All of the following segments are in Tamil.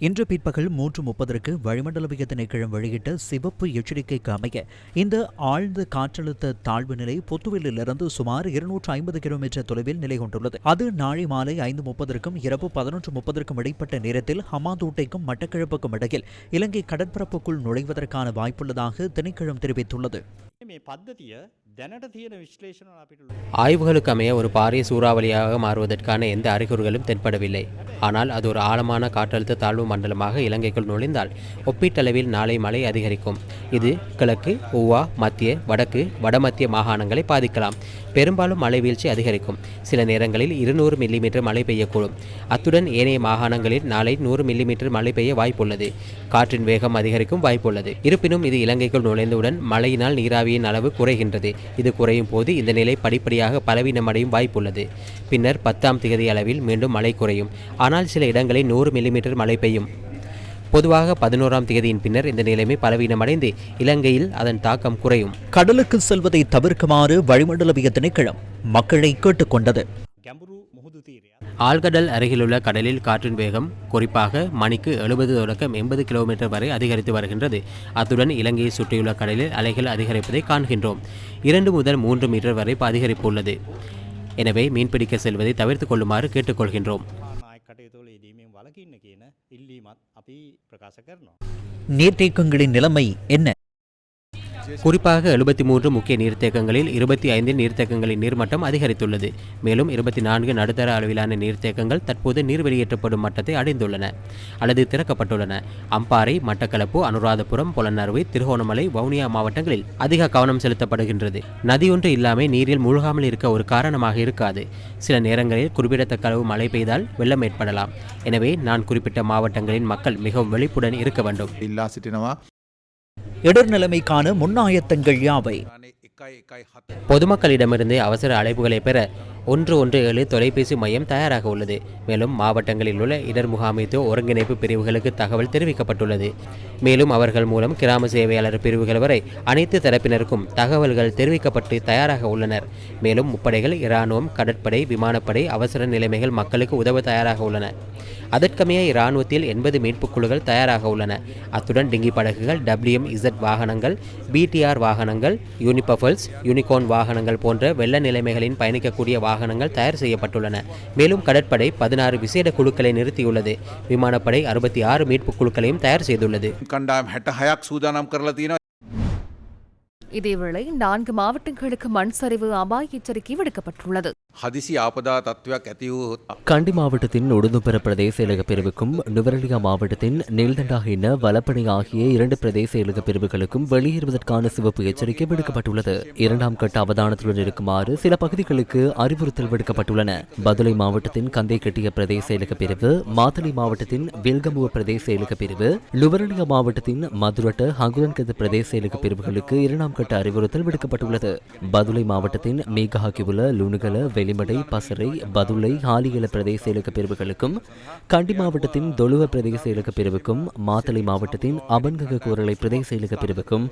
இன்று பிற்பகல் மூன்று முப்பதற்கு வளிமண்டல வளிமண்டலவிய திணைக்கிழம் வெளியிட்ட சிவப்பு எச்சரிக்கைக்கு அமைய இந்த ஆழ்ந்த காற்றழுத்த தாழ்வு நிலை புத்துவிலிருந்து சுமார் இருநூற்று ஐம்பது கிலோமீட்டர் தொலைவில் நிலை கொண்டுள்ளது. அது நாளை மாலை ஐந்து முப்பதற்கும் இரவு பதினொன்று முப்பதற்கும் இடைப்பட்ட நேரத்தில் ஹமாதூட்டைக்கும் மட்டக்கிழப்புக்கும் இடையில் இலங்கை கடற்பரப்புக்குள் நுழைவதற்கான வாய்ப்புள்ளதாக திணைக்கிழம் தெரிவித்துள்ளது. ஆய்வுகளுக்கு அமைய ஒரு பாரிய சூறாவளியாக மாறுவதற்கான எந்த அறிகுறிகளும் தென்படவில்லை. ஆனால் அது ஒரு ஆழமான காற்றழுத்த தாழ்வு மண்டலமாக இலங்கைக்குள் நுழைந்தால் ஒப்பீட்டளவில் நாளை மழை அதிகரிக்கும். இது கிழக்கு ஊவா மத்திய வடக்கு வடமத்திய மாகாணங்களை பாதிக்கலாம். பெரும்பாலும் மழை வீழ்ச்சி அதிகரிக்கும். சில நேரங்களில் இருநூறு மில்லிமீட்டர் மழை பெய்யக்கூடும். அத்துடன் ஏனைய மாகாணங்களில் நாளை நூறு மில்லிமீட்டர் மழை பெய்ய வாய்ப்புள்ளது. காற்றின் வேகம் அதிகரிக்கும் வாய்ப்புள்ளது. இருப்பினும் இது இலங்கைக்குள் நுழைந்தவுடன் மழையினால் நீராவியின் அளவு குறைகின்றது. இது குறையும் போது இந்த நிலை படிப்படியாக பலவீனமடையும் வாய்ப்புள்ளது. பின்னர் பத்தாம் திகதி அளவில் மீண்டும் மழை குறையும். ஆனால் சில இடங்களில் நூறு மில்லிமீட்டர் மழை பெய்யும். பொதுவாக பதினோராம் தேதியின் பின்னர் இந்த நிலைமை பலவீனமடைந்து இலங்கையில் அதன் தாக்கம் குறையும். கடலுக்கு செல்வதை தவிர்க்குமாறு வளிமண்டலவிய திணைக்களம் மக்களை கேட்டுக்கொண்டது. ஆழ்கடல் அருகிலுள்ள கடலில் காற்றின் வேகம் குறிப்பாக மணிக்கு எழுபது தொடக்கம் எண்பது கிலோமீட்டர் வரை அதிகரித்து வருகின்றது. அத்துடன் இலங்கையை சுற்றியுள்ள கடலில் அலைகள் அதிகரிப்பதை காண்கின்றோம். இரண்டு முதல் மூன்று மீட்டர் வரை அதிகரிப்பு உள்ளது. எனவே மீன்பிடிக்க செல்வதை தவிர்த்து கொள்ளுமாறு கேட்டுக்கொள்கின்றோம். කටයුතුවල යෙදීමෙන් වලකින්න කියන ඉල්ලීමත් අපි ප්‍රකාශ කරනවා. நீர்த்தேக்கங்களின் நிலைமை என்ன குறிப்பாக எழுபத்தி மூன்று முக்கிய நீர்த்தேக்கங்களில் இருபத்தி ஐந்து நீர்த்தேக்கங்களின் நீர்மட்டம் அதிகரித்துள்ளது. மேலும் இருபத்தி நான்கு நடுத்தர அளவிலான நீர்த்தேக்கங்கள் தற்போது நீர் வெளியேற்றப்படும் மட்டத்தை அடைந்துள்ளன அல்லது திறக்கப்பட்டுள்ளன. அம்பாறை மட்டக்களப்பு அனுராதபுரம் புலனறுவை திருகோணமலை வவுனியா மாவட்டங்களில் அதிக கவனம் செலுத்தப்படுகின்றது. நதியொன்று இல்லாமல் நீரில் மூழ்காமல் இருக்க ஒரு காரணமாக இருக்காது. சில நேரங்களில் குறிப்பிடத்தக்க அளவு மழை பெய்தால் வெள்ளம் ஏற்படலாம். எனவே நான் குறிப்பிட்ட மாவட்டங்களின் மக்கள் மிகவும் வெளிப்புடன் இருக்க வேண்டும். இடர் நிலைமைக்கான முன்னாயத்தங்கள் யாவை? பொதுமக்களிடமிருந்து அவசர அழைப்புகளை பெற ஒன்று ஒன்று ஏழு தொலைபேசி மையம் தயாராக உள்ளது. மேலும் மாவட்டங்களில் உள்ள இடர் முகாமைத்துவ ஒருங்கிணைப்பு பிரிவுகளுக்கு தகவல் தெரிவிக்கப்பட்டுள்ளது. மேலும் அவர்கள் மூலம் கிராம சேவையாளர் பிரிவுகள் வரை அனைத்து தரப்பினருக்கும் தகவல்கள் தெரிவிக்கப்பட்டு தயாராக உள்ளனர். மேலும் முப்படைகள் இராணுவம் கடற்படை விமானப்படை அவசர நிலைமைகள் மக்களுக்கு உதவ தயாராக உள்ளன. அதற்கமைய இராணுவத்தில் எண்பது மீட்புக் குழுக்கள் தயாராக உள்ளன. அத்துடன் டிங்கி படகுகள் டபிள்யூஎம் இசட் வாகனங்கள் பிடிஆர் வாகனங்கள் யூனிபஃபல்ஸ் யூனிகார்ன் வாகனங்கள் போன்ற வெள்ள நிலைமைகளின் பயணிக்கக்கூடிய வாகனங்கள் தயார் செய்யப்பட்டுள்ளன. மேலும் கடற்படை பதினாறு விசேட குழுக்களை நிறுத்தியுள்ளது. விமானப்படை அறுபத்தி ஆறு மீட்பு குழுக்களையும் தயார் செய்துள்ளது. இதேவேளை நான்கு மாவட்டங்களுக்கு மண் சரிவு அபாய எச்சரிக்கை விடுக்கப்பட்டுள்ளது. ஹதிசி ஆபதா தத்துவக் அத்தியூத் கண்டி மாவட்டத்தின் உடுந்துபுர பிரதேச இலக பிரிவுக்கும் நுவரெலியா மாவட்டத்தின் நெல்தண்டாக இன வலப்பணி ஆகிய இரண்டு பிரதேச இலக பிரிவுகளுக்கும் வெளியேறுவதற்கான சிவப்பு எச்சரிக்கை விடுக்கப்பட்டுள்ளது. இரண்டாம் கட்ட அவதானத்துடன் இருக்குமாறு சில பகுதிகளுக்கு அறிவுறுத்தல் விடுக்கப்பட்டுள்ளன. பதுளை மாவட்டத்தின் கந்தை கட்டிய பிரதேச இலக பிரிவு மாத்தளை மாவட்டத்தின் வில்கமுவ பிரதேச இலக பிரிவு நுவரெலியா மாவட்டத்தின் மதுரட்ட ஹங்குரன்கத பிரதேச இலக பிரிவுகளுக்கு இரண்டாம் கட்ட அறிவுறுத்தல் விடுக்கப்பட்டுள்ளது பதுளை மாவட்டத்தின் மேகஹாக்கிவுல லுணுகல வெளிமடை பசறை பதுளை ஹாலியல பிரதேச செயலக பிரிவுகளுக்கும் கண்டி மாவட்டத்தின் தொழுவ பிரதேச செயலக பிரிவுக்கும் மாத்தளை மாவட்டத்தின் அபன்கக கூரலை பிரதேச செயலக பிரிவுக்கும்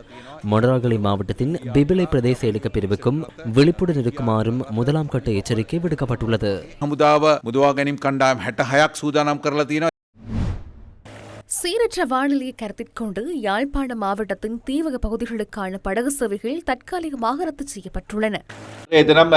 மொனராகலை மாவட்டத்தின் பிபிலை பிரதேச செயலக பிரிவுக்கும் விழிப்புடன் இருக்குமாறும் முதலாம் கட்ட எச்சரிக்கை விடுக்கப்பட்டுள்ளது හමුදාව මුදවා ගැනීම් කණ්ඩායම් හැට හයක් සූදානම් කරලා තියෙනවා சீரற்ற வானிலையை கருத்தில் கொண்டு யாழ்ப்பாண மாவட்டத்தின் தீவக பகுதிகளுக்கான படகு சேவைகள் தற்காலிகமாக ரத்து செய்யப்பட்டுள்ளன. தினம்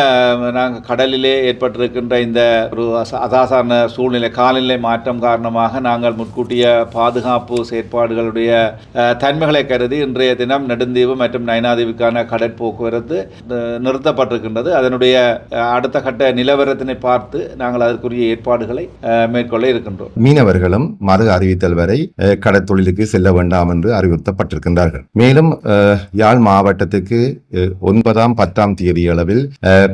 நாங்கள் கடலிலே ஏற்பட்டிருக்கின்ற இந்த ஒரு அச- அசாதாரண சூழ்நிலை காலநிலை மாற்றம் காரணமாக நாங்கள் முன்கூட்டிய பாதுகாப்பு செயற்பாடுகளுடைய தன்மைகளை கருதி இன்றைய தினம் நெடுந்தீவு மற்றும் நயனாதீவுக்கான கடற்போக்குவரத்து நிறுத்தப்பட்டிருக்கின்றது. அதனுடைய அடுத்த கட்ட நிலவரத்தினை பார்த்து நாங்கள் அதற்குரிய ஏற்பாடுகளை மேற்கொள்ள இருக்கின்றோம். மீனவர்களும் மறு அறிவித்தல் வரை கடற்தொழிலுக்கு செல்ல வேண்டாம் என்று அறிவுறுத்தப்பட்டிருக்கின்றார்கள். மேலும் யாழ் மாவட்டத்துக்கு ஒன்பதாம் பத்தாம் தேதி அளவில்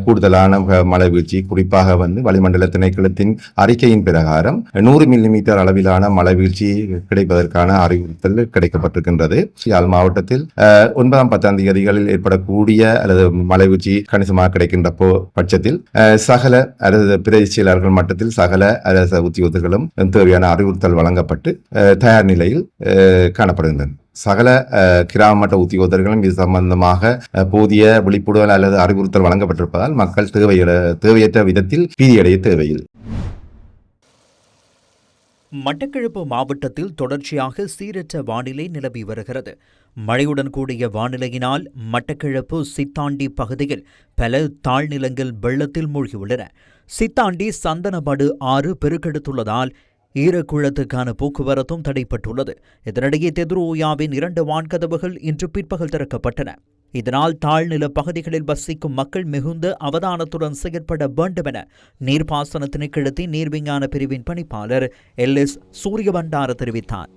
கூடுதலான மழை வீழ்ச்சி குறிப்பாக வந்து வளிமண்டல திணைக்களத்தின் அறிக்கையின் பிரகாரம் நூறு மில்லிமீட்டர் அளவிலான மழை வீழ்ச்சி கிடைப்பதற்கான அறிவுறுத்தல் கிடைக்கப்பட்டிருக்கின்றது. யாழ் மாவட்டத்தில் அஹ், ஒன்பதாம் பத்தாம் தேதிகளில் ஏற்படக்கூடிய அல்லது மழை வீழ்ச்சி கணிசமாக கிடைக்கின்ற போ பட்சத்தில் அஹ், சகல அல்லது பிரதி செயலாளர்கள் மட்டத்தில் சகல அரச உத்தியோகர்களும் தேவையான அறிவுறுத்தல் வழங்கப்பட்டு தயார் நிலையில் காணப்படுகின்றன. சகல அஹ், கிராம மட்ட உத்தியோகர்களும் இது சம்பந்தமாக போதிய விழிப்புணர்வு அல்லது அறிவுறுத்தல் வழங்கப்பட்டிருப்பதால் மக்கள் தேவையிட தேவையற்ற விதத்தில் பீதியடைய தேவையில்லை. மட்டக்களப்பு மாவட்டத்தில் தொடர்ச்சியாக சீரற்ற வானிலை நிலவி வருகிறது. மழையுடன் கூடிய வானிலையினால் மட்டக்கிழப்பு சித்தாண்டி பகுதியில் பல தாழ்நிலங்கள் வெள்ளத்தில் மூழ்கியுள்ளன. சித்தாண்டி சந்தனமடு ஆறு பெருக்கெடுத்துள்ளதால் ஈரக்குளத்துக்கான போக்குவரத்தும் தடைப்பட்டுள்ளது. இதனிடையே தெதுரோயாவின் இரண்டு வான்கதவுகள் இன்று பிற்பகல் திறக்கப்பட்டன. இதனால் தாழ்நில பகுதிகளில் வசிக்கும் மக்கள் மிகுந்த அவதானத்துடன் செயற்பட வேண்டும் என நீர்ப்பாசன திணைக்களத்தின் நீர்விஞ்ஞான பிரிவின் பணிப்பாளர் எல் எஸ் சூரியபண்டார தெரிவித்தார்.